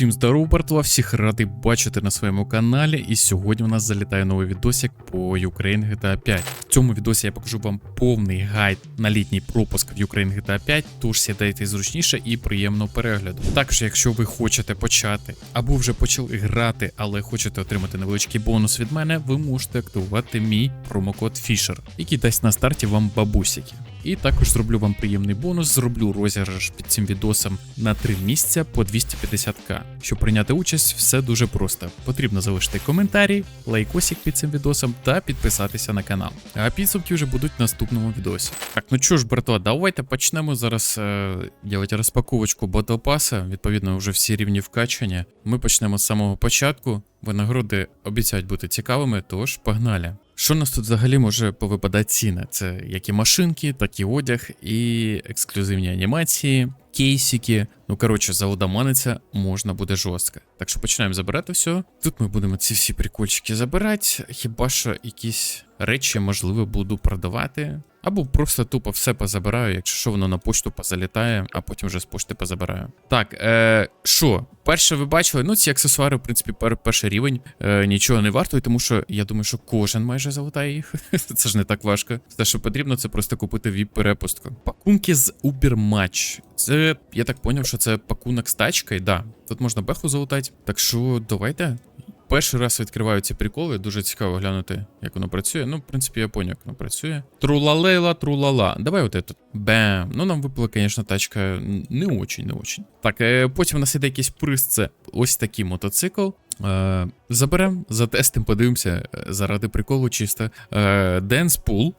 Всім здорово, братва, всіх радий бачити на своєму каналі. І сьогодні у нас залітає новий відосик по Ukraine GTA 5. В цьому відосі я покажу вам повний гайд на літній пропуск в Ukraine GTA 5, тож сідайте зручніше і приємного перегляду. Також, якщо ви хочете почати або вже почали грати, але хочете отримати невеличкий бонус від мене, ви можете активувати мій промокод Fisher, який дасть на старті вам бабусики. І також зроблю вам приємний бонус, зроблю розіграш під цим відосом на 3 місця по 250к. Щоб прийняти участь, все дуже просто. Потрібно залишити коментарі, лайкосик під цим відосом та підписатися на канал. А підсумки вже будуть в наступному відосі. Так, ну що ж, братва, давайте почнемо зараз е, робити розпаковочку Pass. Відповідно, вже всі рівні вкачання. Ми почнемо з самого початку. Винагороди обіцяють бути цікавими, тож погнали. Що нас тут взагалі може повипадати ціна? Це як і машинки, так і одяг, і ексклюзивні анімації, кейсики. Ну коротше, заудаманиться можна буде жорстко. Так що починаємо забирати все. Тут ми будемо ці всі прикольчики забирати. Хіба що якісь речі, можливо, буду продавати. Або просто тупо все позабираю, якщо що воно на пошту позалітає, а потім вже з пошти позабираю. Так, е, що? Перше ви бачили, ну ці аксесуари, в принципі, пер, перший рівень е, нічого не вартує, тому що я думаю, що кожен майже залутає їх. це ж не так важко. Все, що потрібно, це просто купити vip перепустку. Пакунки з Ubermatch. Це, я так поняв, що це пакунок з тачкою, да. Тут можна беху залутати. Так що давайте. Перший раз відкриваю ці приколи, дуже цікаво глянути, як воно працює. Ну, в принципі, я поняв, як воно працює. Трулалейла, трулала. Давай от этот. Бем. Ну, нам випала, звісно, тачка не очень, не очень. Так, е, потім у нас іде якийсь приз, ось такий мотоцикл. Заберемо, затестимо, подивимося е, заради приколу чисто. Е, Dance Pool,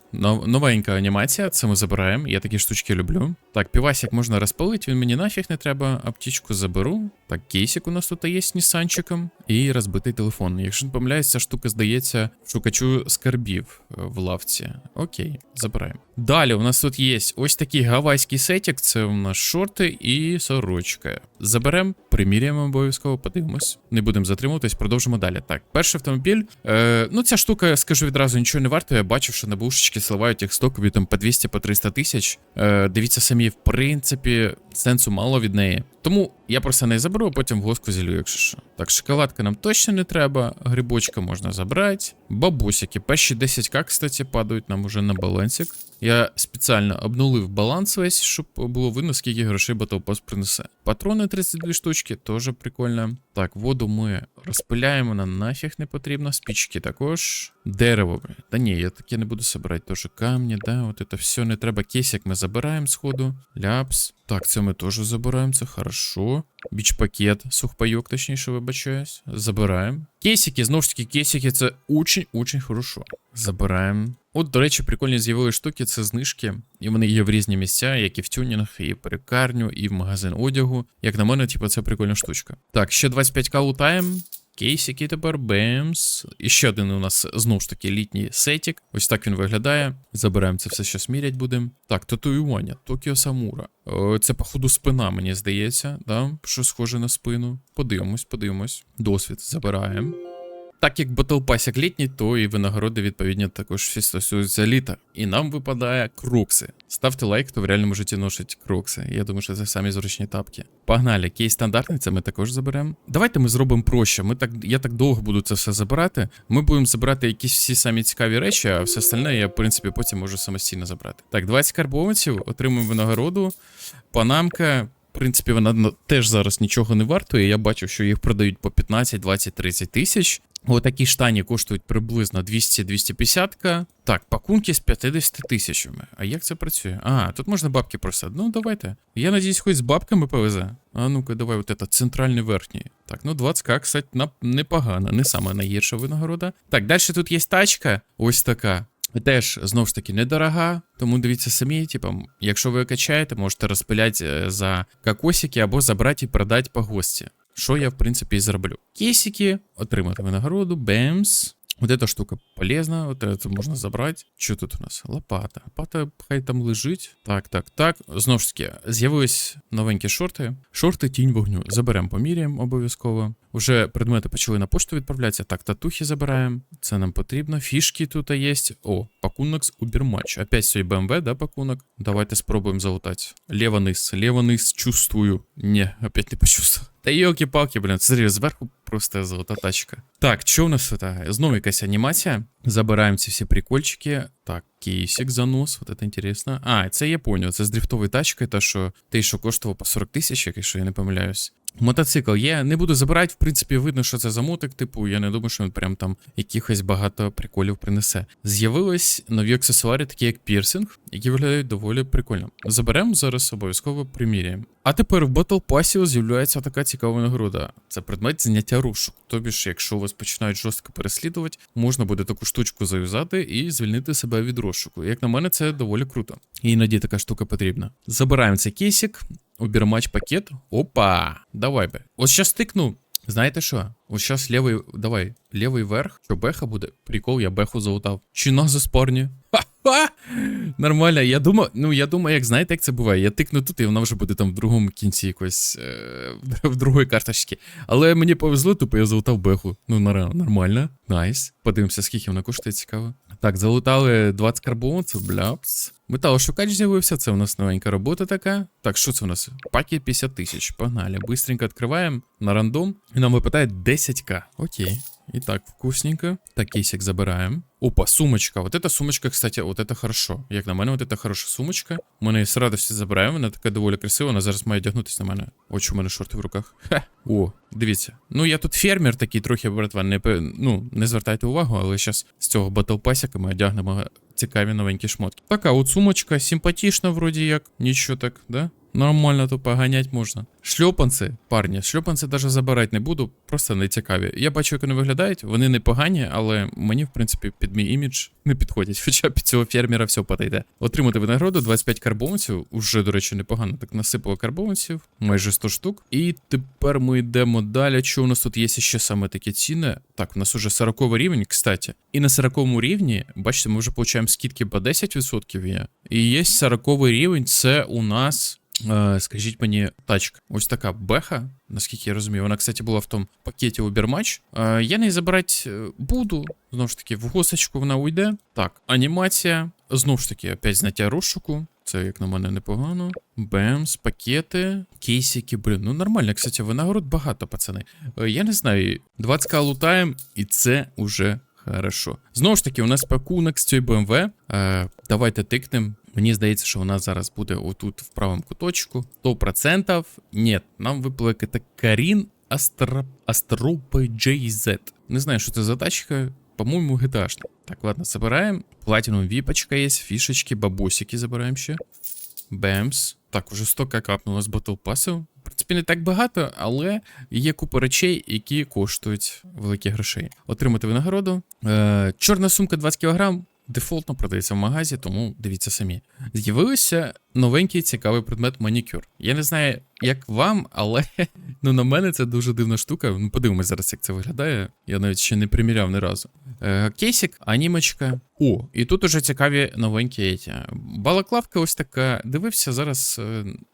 новенька анімація, це ми забираємо. Я такі штучки люблю. Так, півасик можна розпалити, він мені нафіг не треба. Аптечку заберу. Так, кейсик у нас тут є з Нісанчиком. І розбитий телефон. Якщо не помиляюсь, ця штука здається шукачу скарбів е, в лавці. Окей, забираємо. Далі у нас тут є ось такий гавайський сетік. Це у нас шорти і сорочка. Заберемо, приміряємо обов'язково, подивимось. Не будемо затримуватись, продовжимо далі. Так, перший автомобіль. Е, ну, ця штука, скажу відразу, нічого не варто. Я бачив, що на бушечки сливають їх стокові там по 200 по 300 тисяч. Е, дивіться самі, в принципі, сенсу мало від неї. Тому я просто не заберу, а потім в госку зілю, якщо що. Так, шоколадка нам точно не треба, грибочка можна забрати. Бабусики, перші 10к, кстати, падають нам уже на балансик. Я спеціально обнулив баланс весь, щоб було видно, скільки грошей Pass принесе. Патрони 32 штучки, теж прикольно. Так, воду ми розпиляємо, нам нафіг не потрібно. Спічки також. Дерево. Та ні, я таке не буду собирати. Тоже камні, да, от це все не треба. Кейсик ми забираємо сходу. Ляпс. Так, це ми теж забираємо, це хорошо. Біч-пакет, сухпайок, точніше, вибачаюсь. Забираємо. Кейсики, знову ж таки, кейсики це очень-очень хорошо. Забираємо. От, до речі, прикольні з'явили штуки, це знижки. І вони є в різні місця, як і в тюнінг, і в перекарню, і в магазин одягу. Як на мене, типу, це прикольна штучка. Так, ще 25к лутаємо. Кейсики тепер, бемс. І ще один у нас знову ж таки літній сетік. Ось так він виглядає. Забираємо це все, що смірять будемо. Так, татуювання, Токіо Самура. О, Це, походу, спина, мені здається, да? що схоже на спину. Подивимось, подивимось. Досвід забираємо. Так як як літній, то і винагороди відповідно також всі стосуються літа. І нам випадає крокси. Ставте лайк, хто в реальному житті носить крокси. Я думаю, що це самі зручні тапки. Погнали, кейс стандартний, це ми також заберемо. Давайте ми зробимо проще. Ми так, я так довго буду це все забирати. Ми будемо забирати якісь всі самі цікаві речі, а все остальне я, в принципі, потім можу самостійно забрати. Так, 20 карбованців, отримуємо винагороду. Панамка. В принципі, вона теж зараз нічого не вартує. Я бачив, що їх продають по 15, 20, 30 тисяч. Отакі штані коштують приблизно 200-250к. Так, пакунки з 50 тисячами. А як це працює? А, тут можна бабки просити. Ну, давайте. Я надіюсь, хоч з бабками повезе. А ну-ка, давай, от это, центральний верхній. Так, ну 20к, кстати, непогано, не сама найгірша винагорода. Так, далі тут є тачка. Ось така. Теж знову ж таки недорога, тому дивіться самі, типу, якщо ви качаєте, можете розпиляти за кокосики або забрати і продати по гості. Що я, в принципі, і зроблю. Кейсики, отримати винагороду, бемс. Вот эта штука полезна, вот это можна забрати. Що тут у нас? Лопата. Лопата хай там лежить. Так, так, так. Знову ж таки, з'явились новенькі шорти. Шорти тінь вогню. Заберемо, поміряємо обов'язково. Уже предмети почали на пошту відправлятися. Так, татухи забираємо. Це нам потрібно. Фішки тут є. О, пакунок з Ubermatch. Опять сьогодні BMW, да, пакунок? Давайте спробуємо залутати. Лево низ, лево низ, чувствую. Не, опять не почувствую. Та йолки-палки, блін, смотри, зверху просто золота тачка. Так, що у нас? А, Знову якась анімація. Забираємо ці всі прикольчики. Так, кейсик занос, от це інтересно. А, це я поняв, це з дрифтової тачки, та що той, що коштував по 40 тисяч, якщо я не помиляюсь. Мотоцикл є, не буду забирати, в принципі, видно, що це за мотик, типу, я не думаю, що він прям там якихось багато приколів принесе. З'явились нові аксесуари, такі як пірсинг, які виглядають доволі прикольно. Заберемо зараз обов'язково приміряємо. А тепер в Battle Pass з'являється така цікава нагорода. Це предмет зняття рушок. Тобі ж, якщо вас починають жорстко переслідувати, можна буде таку штучку зав'язати і звільнити себе від розшуку. Як на мене, це доволі круто. Іноді така штука потрібна. Забираємо цей кейсик, обірмач пакет. Опа! Давай би. От щас тикну. Знаєте що? От щас лівий, давай, лівий верх, що беха буде. Прикол, я беху залутав. Чи на заспорні? Ха-ха! Нормально, я думав, ну я думаю, як знаєте, як це буває. Я тикну тут, і вона вже буде там в другому кінці якось е, в другої карточці. Але мені повезло, тупо я залутав беху. Ну, нормально. Найс. Подивимося, скільки вона коштує, цікаво. Так, залутали 20 карбонців, бляпс. Металошукач з'явився, це у нас новенька робота така. Так, що це у нас? Пакет 50 тисяч. Погнали. Быстренько відкриваємо на рандом. І нам випадає 10к. Окей. І так, вкусненько. Так, кейсик забираємо. Опа, сумочка. Вот эта сумочка, кстати, вот это хорошо. Як на мене, вот это хороша сумочка. Ми її з радості забираємо, вона така доволі красива, вона зараз має одягнутися на мене. Очі у мене шорти в руках. Ха. О, дивіться. Ну я тут фермер такий трохи, братва, не пе- ну, не звертайте увагу, але зараз з цього батлпасіка ми одягнемо цікаві новенькі шмотки. Така от сумочка, симпатична, вроді як. Нічого так, да? Нормально то поганять можна. Шльопанці, парні, шльопанці навіть забирати не буду, просто не цікаві. Я бачу, як вони виглядають, вони не погані, але мені, в принципі, під мій імідж не підходять. Хоча під цього фермера все подойде. Отримати винагороду 25 карбованців, уже, до речі, непогано. Так насипало карбованців, майже 100 штук. І тепер ми йдемо далі. Що у нас тут є ще саме такі ціни? Так, у нас уже 40 рівень, кстати. І на 40 рівні, бачите, ми вже получаємо скидки по 10% є. І є 40 рівень, це у нас. Е, Скажіть мені, тачка. Ось така беха, наскільки я розумію. Вона, кстати, була в тому пакеті Убермач. Е, Я неї забирати е, буду. Знову ж таки, в госочку вона уйде. Так, анімація. Знову ж таки, опять зняття розшуку. Це, як на мене, непогано. Бемс, пакети, кейсики, блін. Ну нормально, кстати, винагород багато, пацани. Е, Я не знаю, 20к лутаємо, і це уже хорошо. Знову ж таки, у нас пакунок з цієї BMW. Е, давайте тикнемо. Мені здається, що вона зараз буде отут в правому куточку. 100%. Ні, нам якась Карін Астра... Астропа JZ. Не знаю, що це за тачка. По-моєму, GTA-шна. Так, ладно, забираємо. Платіном віпочка є, фішечки, бабусики забираємо ще. Бемс. Так, уже 100 к капнуло з Battle Pass. В принципі, не так багато, але є купа речей, які коштують великі грошей. Отримати винагороду. Е, чорна сумка 20 кг. Дефолтно продається в магазі, тому дивіться самі. З'явився новенький цікавий предмет манікюр. Я не знаю, як вам, але ну на мене це дуже дивна штука. Ну, подивимось зараз, як це виглядає. Я навіть ще не приміряв ні разу. Е, кейсик, анімочка. О, і тут уже цікаві новенькі. Балаклавка ось така. Дивився зараз.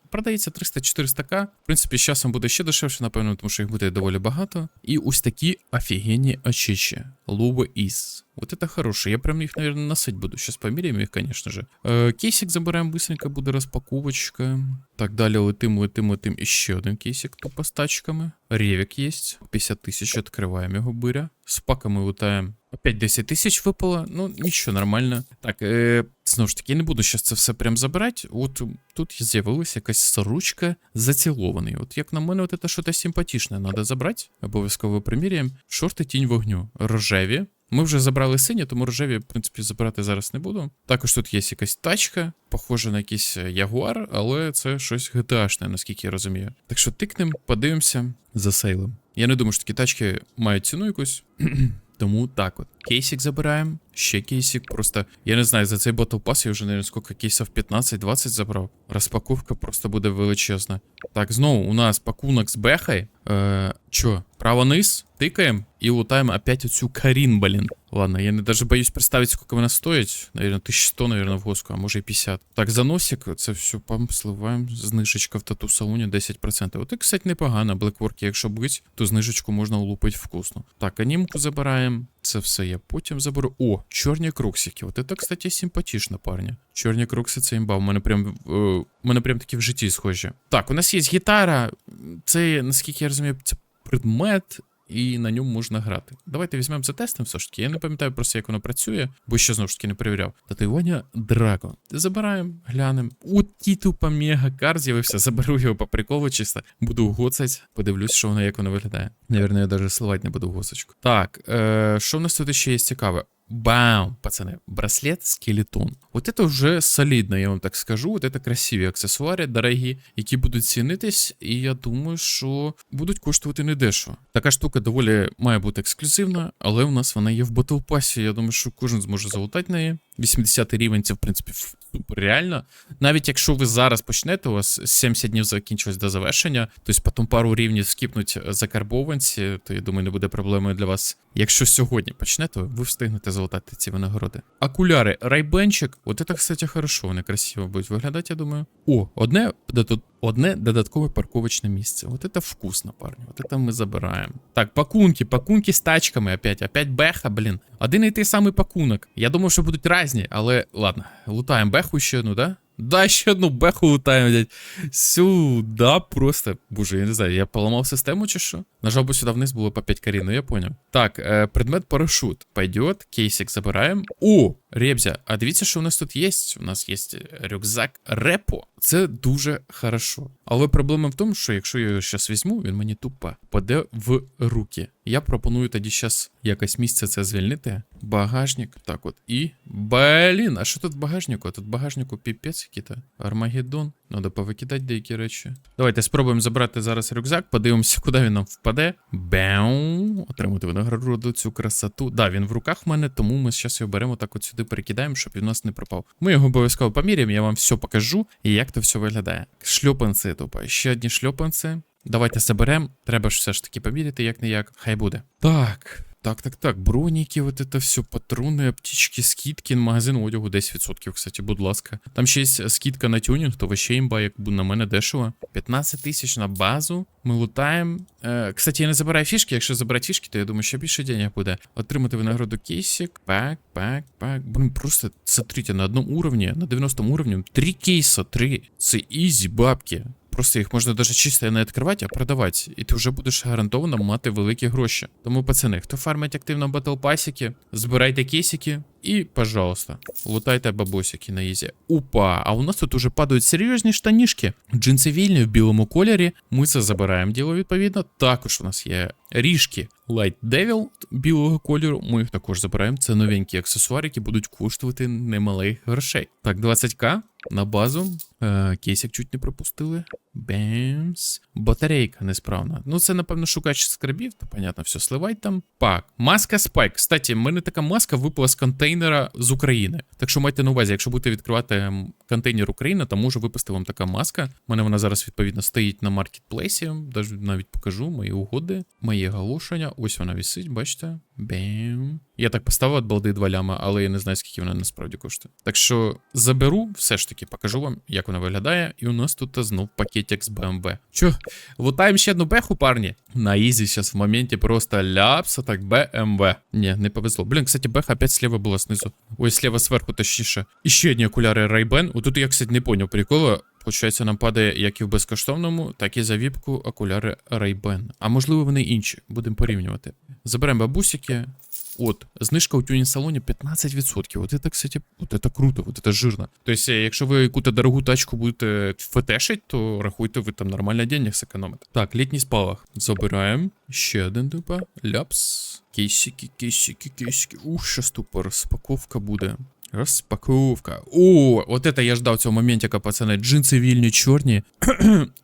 Продається 300-400к. В принципі, з часом буде ще дешевше, напевно, тому що їх буде доволі багато. І ось такі офігенні очищі. Луби Іс. Вот это хороше. Я прям їх, наверное, носить буду. Сейчас поміряємо їх, конечно же. Е, кейсик забираємо быстренько, буде розпаковочка. Так, далі летим, летим, летим. І ще один кейсик тупо з тачками. Ревік є. 50 тисяч, відкриваємо його биря. З паками лутаємо. Опять 10 тисяч випало. Ну, нічого, нормально. Так, е, знову ж таки, я не буду зараз це все прям забирати. От тут з'явилася якась сорочка зацілований. От як на мене, от це щось симпатичне треба забрати. Обов'язково приміряємо. Шорти тінь вогню. Рожеві. Ми вже забрали сині, тому рожеві, в принципі, забирати зараз не буду. Також тут є якась тачка, похожа на якийсь е, ягуар, але це щось GTA-шне, наскільки я розумію. Так що тикнем, подивимося за сейлом. Я не думаю, що такі тачки мають ціну якусь. Тому так от. Кейсик забираємо, ще кейсик. Просто я не знаю, за цей Battle Pass я вже, наверное, скільки кейсів 15-20 забрав. Розпаковка просто буде величезна. Так, знову у нас пакунок з бехой. Е, чо, право низ, тикаємо і лутаємо опять оцю Карін, блін. Ладно, я не даже боюсь представити, скільки вона стоїть. Наверное, 1100, наверное, в госку, а може і 50. Так, заносик, це все пам сливаємо. Знижечка в тату-салоні 10%. От і, кстати, непогано. Блекворки, якщо бить, то знижечку можна улупити вкусно. Так, анімку забираємо. Це все я потім заберу. О, чорні кроксики. От це, кстати, симпатично, парня. Чорні крокси це імба. У мене прям, е, у мене прям такі в житті схожі. Так, у нас є гітара. Це, наскільки я розумію, це предмет. І на ньому можна грати. Давайте візьмемо за тестом все ж таки. Я не пам'ятаю просто, як воно працює, бо ще знову ж таки не перевіряв. Татуювання Драго. Забираємо, глянемо. У тупо мега кар з'явився. Заберу його по приколу, чисто. Буду гоцать, подивлюсь, що воно як воно виглядає. Навірно, я навіть сливати не буду госочку. Так, е, що в нас тут ще є цікаве? Бам, пацаны, браслет скелетон. Вот это вже солідно, я вам так скажу. Вот это красиві аксесуари, дорогі, які будуть цінитись, і я думаю, що будуть коштувати недешево. Така штука доволі має бути ексклюзивна, але у нас вона є в Battle Pass. Я думаю, що кожен зможе залутати неї. 80 рівень це, в принципі, супер реально. Навіть якщо ви зараз почнете, у вас 70 днів закінчилось до завершення, тобто потім пару рівнів скіпнуть закарбованці, то я думаю, не буде проблемою для вас. Якщо сьогодні почнете, ви встигнете залутати ці винагороди. Окуляри, райбенчик, от це, кстати, хорошо, вони красиво будуть виглядати, я думаю. О, одне додат- Одне додаткове парковочне місце. Вот это вкусно, парні. Вот это ми забираємо. Так, пакунки, пакунки з тачками опять. Опять беха, блін. Один і той самий пакунок. Я думав, що будуть різні, але ладно. Лутаємо беху ще одну, да? Да, ще одну беху лутаємо, дядь. Сюда просто. Боже, я не знаю, я поламав систему чи що? Нажав би сюди вниз було по 5 карін, ну я поняв. Так, е, предмет парашут. Пойдет, кейсик забираємо. О, Ребзя, а дивіться, що у нас тут є. У нас є рюкзак репо. Це дуже хорошо. Але проблема в тому, що якщо я його зараз візьму, він мені тупо паде в руки. Я пропоную тоді зараз якось місце це звільнити. Багажник. Так от. І. Блін, а що тут в багажнику? Тут в багажнику піпець який-то. Армагеддон. Надо повикидати деякі речі. Давайте спробуємо забрати зараз рюкзак, подивимося, куди він нам впаде. Беу. Отримати винагороду цю красоту. Да, він в руках в мене, тому ми зараз його беремо так от сюди перекидаємо, щоб він у нас не пропав. Ми його обов'язково поміряємо, я вам все покажу і як то все виглядає. Шльопанці, тупо. Ще одні шльопанці. Давайте заберемо. Треба ж все ж таки поміряти, як не як. Хай буде. Так. Так, так, так, броніки, вот это все, патрони, аптечки, скидки, магазин одягу 10%, кстати, будь ласка. Там ще є скидка на тюнінг, то вообще імба, як на мене дешево. 15 тисяч на базу. Ми лутаємо. Е, кстати, я не забираю фішки. Якщо забирати фішки, то я думаю, ще більше денег буде. Отримати винагороду кейсик. Пак, пак, пак. Блин, просто смотрите, на одному уровні, на 90 уровні, три кейса, три. Це ізі бабки. Просто їх можна навіть чисто не відкривати, а продавати. І ти вже будеш гарантовано мати великі гроші. Тому, пацани, хто фармить активно батл пасіки, збирайте кейсики і, пожалуйста, лутайте бабосики на ізі. Опа, а у нас тут уже падають серйозні штанішки. Джинси вільні в білому кольорі. Ми це забираємо діло відповідно. Також у нас є ріжки Light Devil білого кольору. Ми їх також забираємо. Це новенькі аксесуари, які будуть коштувати немалих грошей. Так, 20к на базу. Е, кейсик чуть не пропустили. Бемс. Батарейка несправна. Ну, це, напевно, шукач скарбів, то понятно, все, сливай там. Пак. Маска Спайк. Кстати, в мене така маска випала з контейнера з України. Так що майте на увазі, якщо будете відкривати контейнер України, то можу випасти вам така маска. У мене вона зараз, відповідно, стоїть на маркетплейсі. Навіть покажу мої угоди, мої оголошення. Ось вона висить, бачите? Бем. Я так поставив від балди 2 ляма, але я не знаю, скільки вона насправді коштує. Так що заберу, все ж таки покажу вам, як вона виглядає. І у нас тут знов пакетик з BMW. Чо? Лутаємо ще одну беху, парні. На ізі зараз в моменті просто ляпса, так BMW. Ні, не повезло. Блін, кстати, беха опять слева була знизу. Ой, слева зверху точніше. І ще одні окуляри Ray-Ban. Отут я, кстати, не поняв прикола. Получається, нам падає як і в безкоштовному, так і за віпку окуляри Ray-Ban. А можливо вони інші. Будемо порівнювати. Заберемо бабусики. От, знижка у тюнінг-салоні 15%. От це, кстати, от це круто, от це жирно. Тобто, якщо ви якусь дорогу тачку будете фетешить, то рахуйте, ви там нормально денег зекономите. Так, літній спалах. Забираємо. Ще один тупо. Ляпс. Кейсики, кейсики, кейсики. Ух, щас тупо розпаковка буде. Розпаковка. О, от это я ждав цього моментика, пацани. Джинси вільні чорні.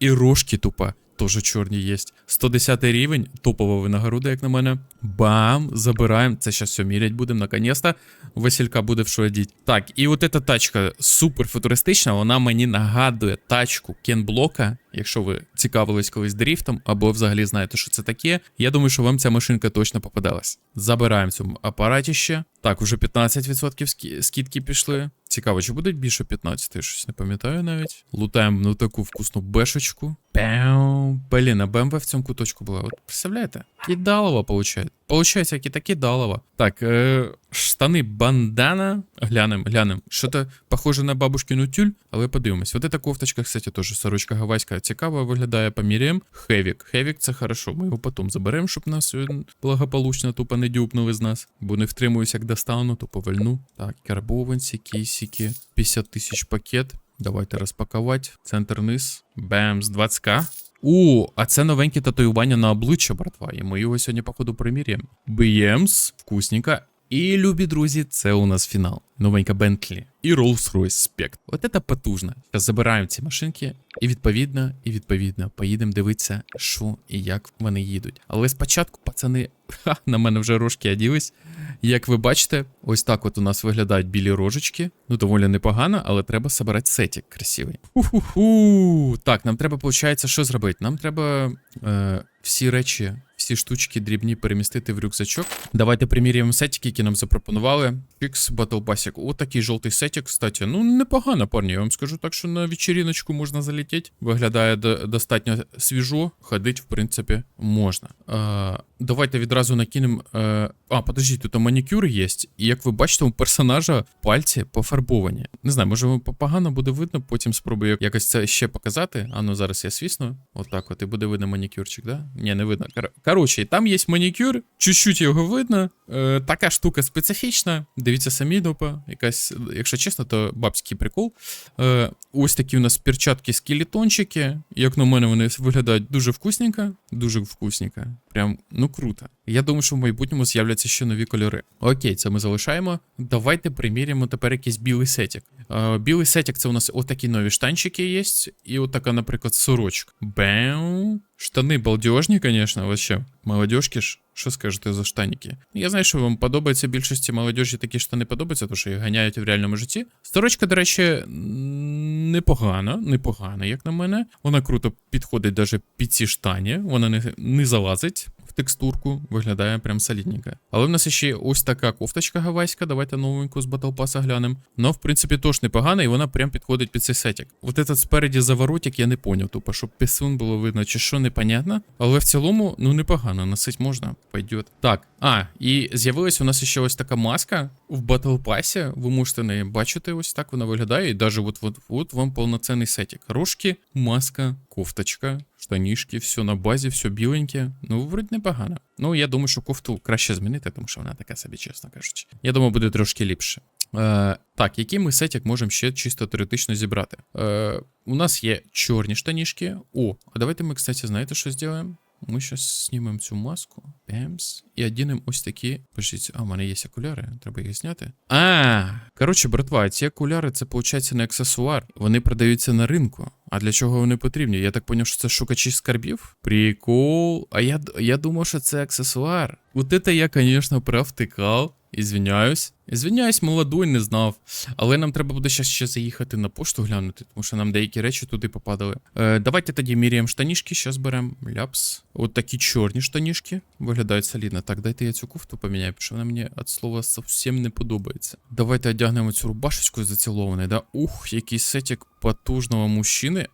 і рожки тупо. Тоже чорні є. 110 рівень, топова винагорода, як на мене. Бам! Забираємо. Це зараз все мірять будемо, наконец-то. Василька буде в що. Так, і от эта тачка супер футуристична, вона мені нагадує тачку Кенблока. Якщо ви цікавились колись дріфтом, або взагалі знаєте, що це таке. Я думаю, що вам ця машинка точно попадалась. Забираємо цьому апараті ще. Так, уже 15% скі- скидки пішли. Цікаво, чи буде більше 15, я щось не пам'ятаю навіть. Лутаємо на таку вкусну бешечку. Пяу. Блін, а БМВ в цьому куточку була. От представляєте? Кидалова, получається. Получається, кита такі далова. Так, е, штани бандана. Глянем, глянем. Що-то похоже на бабушкину тюль, але подивимось. Вот эта кофточка, кстати, теж сорочка гавайська цікаво виглядає. Поміряємо. Хевік. Хевік це хорошо. Ми його потім заберемо, щоб нас благополучно тупо не дюпнув із нас. Бо не втримуюсь, як достану, то повельну. Так, карбованці, кейсики. 50 тисяч пакет. Давайте розпакувати. Центр низ. Бемс, 20к. У, а це новеньке татуювання на обличчя, братва. І ми його сьогодні, походу, приміряємо. Б'ємс, вкусненько. І, любі друзі, це у нас фінал. Новенька Бентлі і Rolls-Royce Spect. От це потужно. Зараз забираємо ці машинки, і відповідно, і відповідно, поїдемо дивитися, що і як вони їдуть. Але спочатку, пацани, ха, на мене вже рожки оділись. Як ви бачите, ось так от у нас виглядають білі рожечки. Ну, доволі непогано, але треба собирати сетік красивий. Ху-ху-ху. Так, нам треба, виходить, що зробити? Нам треба е, всі речі, всі штучки дрібні перемістити в рюкзачок. Давайте приміряємо сетики, які нам запропонували. Фікс Battle Passic. О, такий жовтий сетик, кстати. Ну, непогано, парні. Я вам скажу так, що на вечериночку можна залетіти. Виглядає до- достатньо свіжо. Ходить, в принципі, можна. Е, давайте відразу накинемо. Е, а, подождіть, тут манікюр є. І як ви бачите, у персонажа пальці пофарбовані. Не знаю, може погано буде видно, потім спробую якось це ще показати. А ну зараз я свісну. Отак от і буде видно манікюрчик, да? Ні, не видно. Кор- Коротше, там є манікюр, чуть-чуть його видно. Е, така штука специфічна. Дивіться самі допа. Якась, якщо чесно, то бабський прикол. Е, ось такі у нас перчатки скелетончики. Як на мене, вони виглядають дуже вкусненько. Дуже вкусненько. Прям, ну круто. Я думаю, що в майбутньому з'являться ще нові кольори. Окей, це ми залишаємо. Давайте приміряємо тепер якийсь білий сетік. Е, білий сетік це у нас отакі нові штанчики є. І отака, наприклад, сорочка. Бем. Штани балдежні, звісно, вообще. Молодежки ж. Що скажете за штаніки? Я знаю, що вам подобається більшості молодежі такі штани подобаються, тому що їх ганяють в реальному житті. Сторочка, до речі, непогана, непогана, як на мене. Вона круто підходить навіть під ці штані, вона не, не залазить текстурку, виглядає прям солідненько. Але в нас ще ось така кофточка гавайська, давайте новеньку з Pass глянемо. Ну, в принципі, теж непогана, і вона прям підходить під цей сетік. Вот этот спереді заворотик я не поняв, тупо, щоб пісун було видно, чи що непонятно. Але в цілому, ну непогано, носить можна, пойдет. Так, а, і з'явилась у нас ще ось така маска в Battle Pass. Ви можете неї бачити, ось так вона виглядає. І навіть от, от, от вам повноцінний сетік. Рожки, маска, кофточка, штанішки, все на базі, все біленьке. Ну, вроді непогано. Ну, я думаю, що кофту краще змінити, тому що вона така собі, чесно кажучи. Я думаю, буде трошки ліпше. Е, так, який ми сетік можемо ще чисто теоретично зібрати? Е, у нас є чорні штанішки. О, а давайте ми, кстати, знаєте, що зробимо? Ми щас знімемо цю маску. Бемс. І одінемо ось такі. Пишіть, а, у мене є окуляри, треба їх зняти. А, коротше, братва, ці окуляри це, виходить, не аксесуар. Вони продаються на ринку. А для чого вони потрібні? Я так поняв, що це шукачі скарбів? Прикол. А я, я думав, що це аксесуар. Вот это я, звісно, провтикав. Ізвиняюсь. Ізвиняюсь, молодой, не знав. Але нам треба буде ще, ще заїхати на пошту глянути, тому що нам деякі речі туди попадали. Е, давайте тоді міряємо штанішки, зараз беремо ляпс. От такі чорні штанішки виглядають солідно. Так, дайте я цю кофту поміняю, що вона мені від слова зовсім не подобається. Давайте одягнемо цю рубашечку заціловану, да? Ух, який сетик потужного мужчини.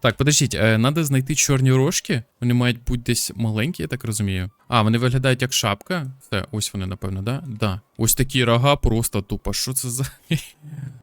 Так, подождіть, треба знайти чорні рожки. Вони мають бути десь маленькі, я так розумію. А, вони виглядають як шапка. Все, ось вони, напевно, да? Да. Ось такі рога просто тупо. Що це за.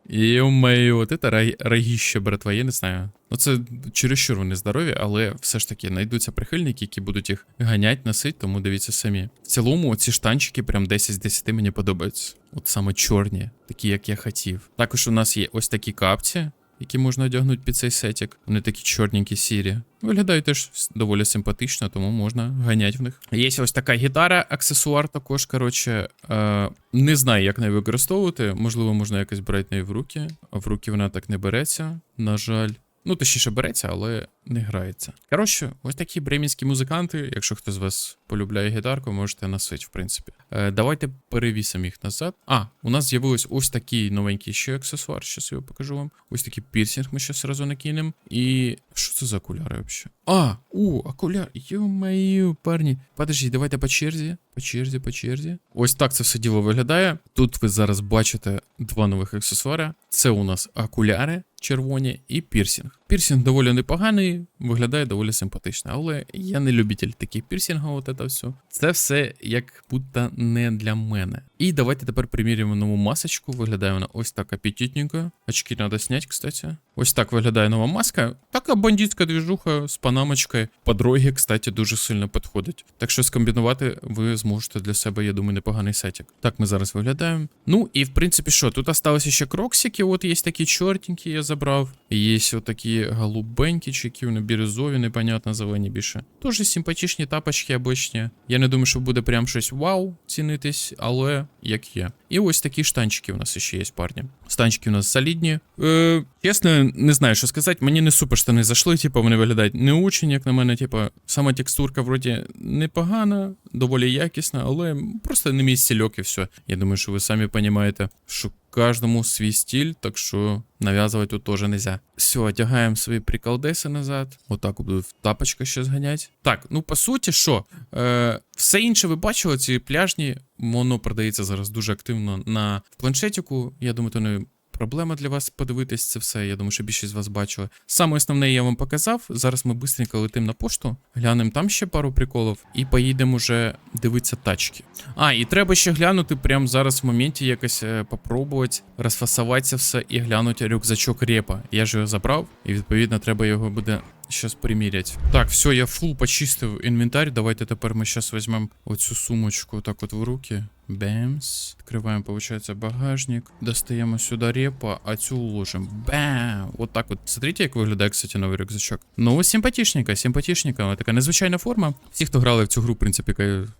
Йо-моє, от це раг... рогіще, братва, я не знаю. Ну це чересчур вони здорові, але все ж таки знайдуться прихильники, які будуть їх ганять, носить, тому дивіться самі. В цілому, ці штанчики прям 10 з 10 мені подобаються. От саме чорні, такі, як я хотів. Також у нас є ось такі капці. Які можна одягнути під цей сетік. Вони такі чорненькі сірі. Виглядають теж доволі симпатично, тому можна ганяти в них. Є ось така гітара, аксесуар також. Коротше, е, не знаю, як нею використовувати. Можливо, можна якось брати неї в руки. А в руки вона так не береться. На жаль. Ну, точніше береться, але не грається. Коротше, ось такі бремінські музиканти. Якщо хтось з вас полюбляє гітарку, можете носити, в принципі. Е, давайте перевісимо їх назад. А, у нас з'явилось ось такий новенький ще аксесуар. Щас я покажу вам. Ось такий пірсінг ми ще одразу накинемо. І. Що це за окуляри взагалі? А, о, окуляр. Ё-моё, парні. Подожди, давайте по черзі. По черзі, по черзі. Ось так це все діло виглядає. Тут ви зараз бачите два нових аксесуари. Це у нас окуляри червоні і пірсінг. Пірсінг доволі непоганий, виглядає доволі симпатично, але я не любитель таких пірсінгів, от це все. Це все як будто не для мене. І давайте тепер приміряємо нову масочку. Виглядає вона ось так апетитненько. Очки треба зняти, кстати. Ось так виглядає нова маска. Така бандитська двіжуха з панамочкою. Подроги, кстати, дуже сильно підходить. Так що скомбінувати ви зможете для себе, я думаю, непоганий сетик. Так ми зараз виглядаємо. Ну і в принципі, що, тут осталося ще кроксики, от є такі чорненькі, я забрав. Є отакі голубенькі, чи які вони бірюзові, непонятно зелені більше. Дуже симпатичні тапочки обичні. Я не думаю, що буде прям щось вау цінитись, але як є. І ось такі штанчики у нас ще є, парні. Штанчики у нас солідні. Е, чесно, не знаю, що сказати. Мені не супер штани зайшли, типу, вони виглядають не очень, як на мене. Типу, сама текстурка вроді непогана, доволі якісна, але просто не мій стільок і все. Я думаю, що ви самі розумієте, що кожному свій стиль, так що нав'язувати тут теж нельзя. Все, одягаємо свої приколдеси назад. Отак буду в тапочка ще зганять. Так, ну по суті, що? Е, все інше ви бачили, ці пляжні, воно продається зараз дуже активно на планшетіку. Я думаю, то не проблема для вас подивитись це все. Я думаю, що більшість з вас бачили. Саме основне я вам показав. Зараз ми швидко летимо на пошту, глянемо там ще пару приколів і поїдемо вже дивитися тачки. А, і треба ще глянути прямо зараз в моменті якось е, попробувати розфасувати все і глянути рюкзачок репа. Я ж його забрав, і відповідно треба його буде Щас примірять. Так, все, я фул почистив інвентар. Давайте тепер ми зараз візьмемо оцю сумочку так от в руки. Бемс. Відкриваємо, виходить, багажник. Достаємо сюди репа, а цю уложимо. Бам! Вот так от. Смотрите, як виглядає, кстати, новий рюкзачок. Ну, симпатичненька, симпатичненька. Така незвичайна форма. Всі, хто грали в цю гру, в принципі,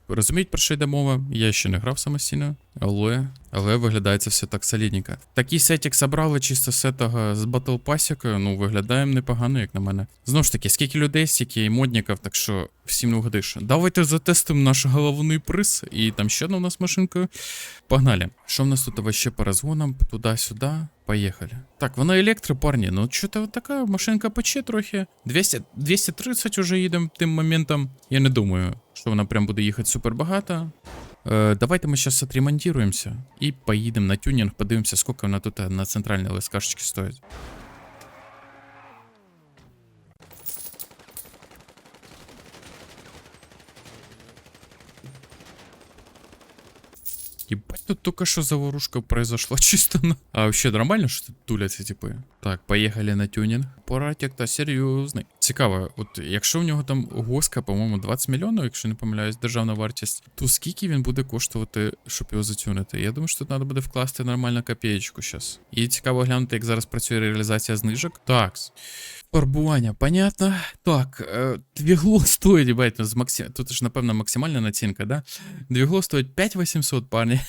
розуміють, про що йде мова. Я ще не грав самостійно, але. Але виглядає це все так солідненько. Такий сетик забрали чисто сетага з Battle Pass, ну виглядає непогано, як на мене. Знову ж таки, скільки людей, стільки і модників, так що всім не угодиш. Давайте затестимо наш головний приз. І там ще одна у нас машинка. Погнали. Що в нас тут вообще по розгонам? Туди-сюди. Поїхали. Так, вона електро, парні. Ну, що-то така машинка пече трохи. 200, 230 уже їдемо тим моментом. Я не думаю, що вона прям буде їхати супер багато. Е, давайте ми зараз отремонтуємося і поїдемо на тюнінг, подивимося, скільки вона тут е, на центральній ЛСКшечці стоїть. Ебать, тут только что заварушка произошла чисто на... А вообще нормально, що тут туляться типи? Так, поїхали на тюнінг. Поратик та серйозний. Цікаво, от якщо в нього там госка, по-моєму, 20 мільйонів, якщо не помиляюсь, державна вартість, то скільки він буде коштувати, щоб його затюнити? Я думаю, що тут треба буде вкласти нормальну копієчку зараз. І цікаво глянути, як зараз працює реалізація знижок. Такс. Фарбування, понятно. Так, е, двігло стоїть, ебать, з максим... тут ж, напевно, максимальна націнка, да? Двігло стоїть 5800, парні.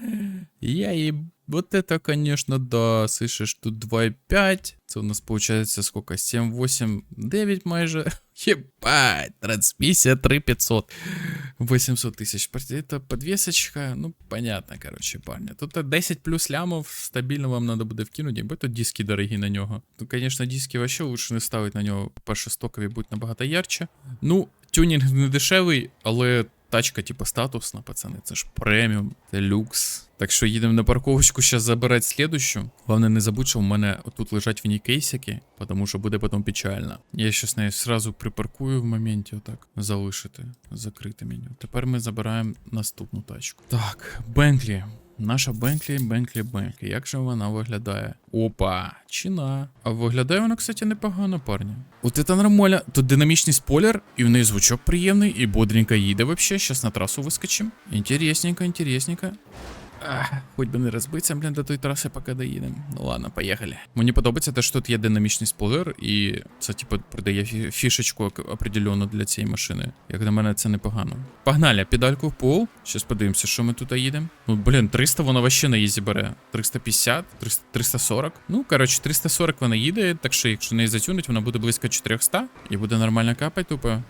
Я и... Вот это, конечно, да. Слышишь, тут 2,5. Це у нас получается сколько? 7, 8, 9 майже. Ебать, трансмиссия 3500. 800 тысяч. Это подвесочка. Ну, понятно, короче, парни. Тут 10 плюс лямов стабільно вам надо буде вкинути, бо тут диски дорогі на нього. Ну, конечно, диски вообще лучше не ставить на нього. По-перше, стокові будуть набагато ярче. Ну, тюнінг не дешевий, але тачка, типу, статусна, пацани. Це ж преміум, це люкс. Так що їдемо на парковочку зараз забирати слідущу. Головне, не забудь, що в мене тут лежать в ній кейсики, тому що буде потім печально. Я щас нею сразу припаркую в моменті, отак, залишити, закрити меню. Тепер ми забираємо наступну тачку. Так, Бенклі. Наша Бенклі, Бенклі, Бенклі. Як же вона виглядає? Опа, чина. А виглядає вона, кстати, непогано, парні. От це нормально. Тут динамічний спойлер, і в неї звучок приємний, і бодренько їде вообще. Щас на трасу вискочим. Інтересненько, інтересненько. Хоч би не розбитися, блін, до тої траси, поки доїдемо. Ну ладно, поїхали. Мені подобається те, що тут є динамічний спойлер, і це, типу, придає фі- фішечку определенну для цієї машини. Як на мене, це непогано. Погнали, педальку в пол. Щас подивимося, що ми тут їдемо. Ну, блін, 300 вона вообще на їзі бере. 350, 300, 340. Ну, коротше, 340 вона їде, так що якщо не затюнить, вона буде близько 400 і буде нормально капати, тупо.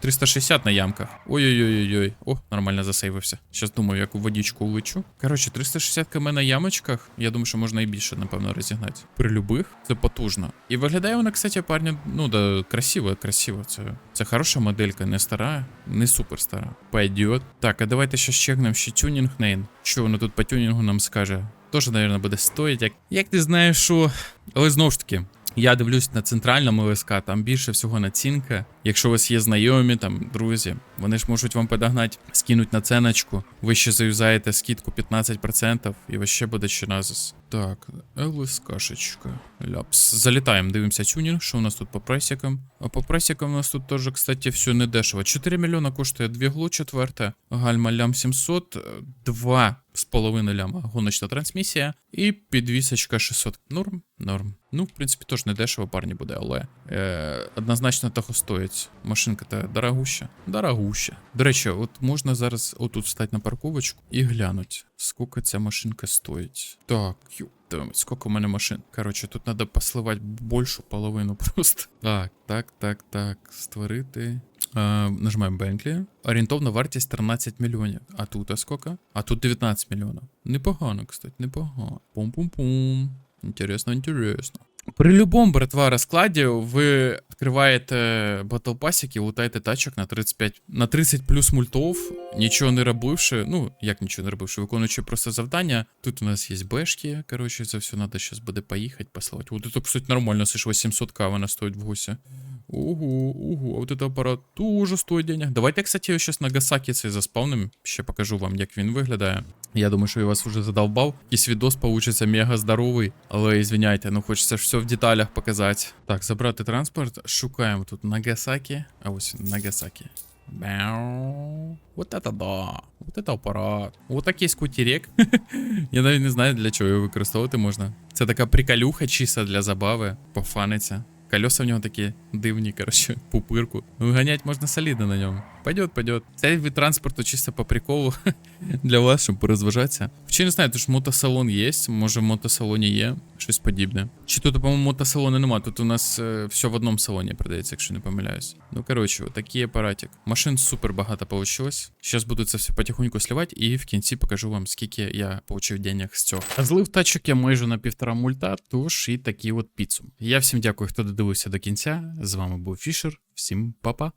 360 на ямках. Ой-ой-ой-ой. О, нормально засейвився. Щас думаю, як у водичку влечу. Коротше, 360 км на ямочках. Я думаю, що можна і більше, напевно, розігнати. При любих це потужно. І виглядає вона, кстати, парні, ну да, красиво, красиво. Це, це хороша моделька, не стара, не супер стара. Пойдет. Так, а давайте ще чекнемо ще тюнінг нейн. Що воно тут по тюнінгу нам скаже? Тоже, наверное, буде стоїть, як, як ти знаєш, що. Але знову ж таки, я дивлюсь на центральному ОСК, там більше всього націнка. Якщо у вас є знайомі, там друзі, вони ж можуть вам подогнати, скинуть наценочку. Ви ще заюзаєте скидку 15% і ви ще буде ще назис. Так, ЛСКшечка. Ляпс. Залітаємо, дивимося тюнінг, що у нас тут по пресікам. А по пресікам у нас тут теж, кстати, все не дешево. 4 мільйона коштує двігло четверте, гальма лям 700, 2 з половиною ляма гоночна трансмісія і підвісочка 600. Норм, норм. Ну, в принципі, теж не дешево, парні буде, але е, однозначно того стоїть. Машинка та дорогуща. Дорогуща. До речі, от можна зараз отут стати на парковочку і глянути, скільки ця машинка стоїть. Так, ю. Дивимось, сколько у мене машин. Коротше, тут треба посливати більшу половину просто. Так, так, так, так. Створити. Е, нажимаємо Bentley. Орієнтовна вартість 13 мільйонів. А тут а скільки? А тут 19 мільйонів. Непогано, кстати, непогано. Пум-пум-пум. Інтересно, інтересно. При любому, братва, розкладі ви відкриваєте батл пасіки, лутаєте тачок на 35, на 30 плюс мультов, нічого не робивши. Ну, як нічого не робивши, виконуючи просто завдання. Тут у нас є бешки. Коротше, це все треба зараз буде поїхати, послати. Вот это, кстати, нормально, це ж 800к вона стоїть в гусі. Ого, ого, а вот это апарат дуже стоїть денег. Давайте, кстати, його зараз на Гасакі цей заспавним. Ще покажу вам, як він виглядає. Я думаю, що я вас вже задовбав. Якийсь відос получиться мега здоровий. Але извиняйте, ну хочеться ж все в деталях показати. Так, забрати транспорт. Шукаємо тут Нагасакі. А ось він, Нагасакі. Бяу. Вот это да. Вот это апарат. Вот такий скутерек. Я навіть не знаю, для чого його використовувати можна. Це така приколюха чиста для забави. Пофаниться. Колеса в нього такі дивні, коротше, пупирку. Виганять можна солідно на ньому. Пойдет, пойдет. Цей вид транспорту чисто по приколу для вас, щоб порозважатися. Чи не знаю, тут ж мотосалон є, може в мотосалоні є щось подібне. Чи тут, по-моєму, мотосалону нема. Тут у нас е, все в одному салоні продається, якщо не помиляюсь. Ну, коротше, такий апаратик. Машин супер багато получилось. Зараз буду це все потихоньку сливати, і в кінці покажу вам, скільки я получив денег з цього. А злив тачок я майже на півтора мульта, тож і такий от підсум. Я всім дякую, хто додивився до кінця. З вами був Фішер. Всім па-па.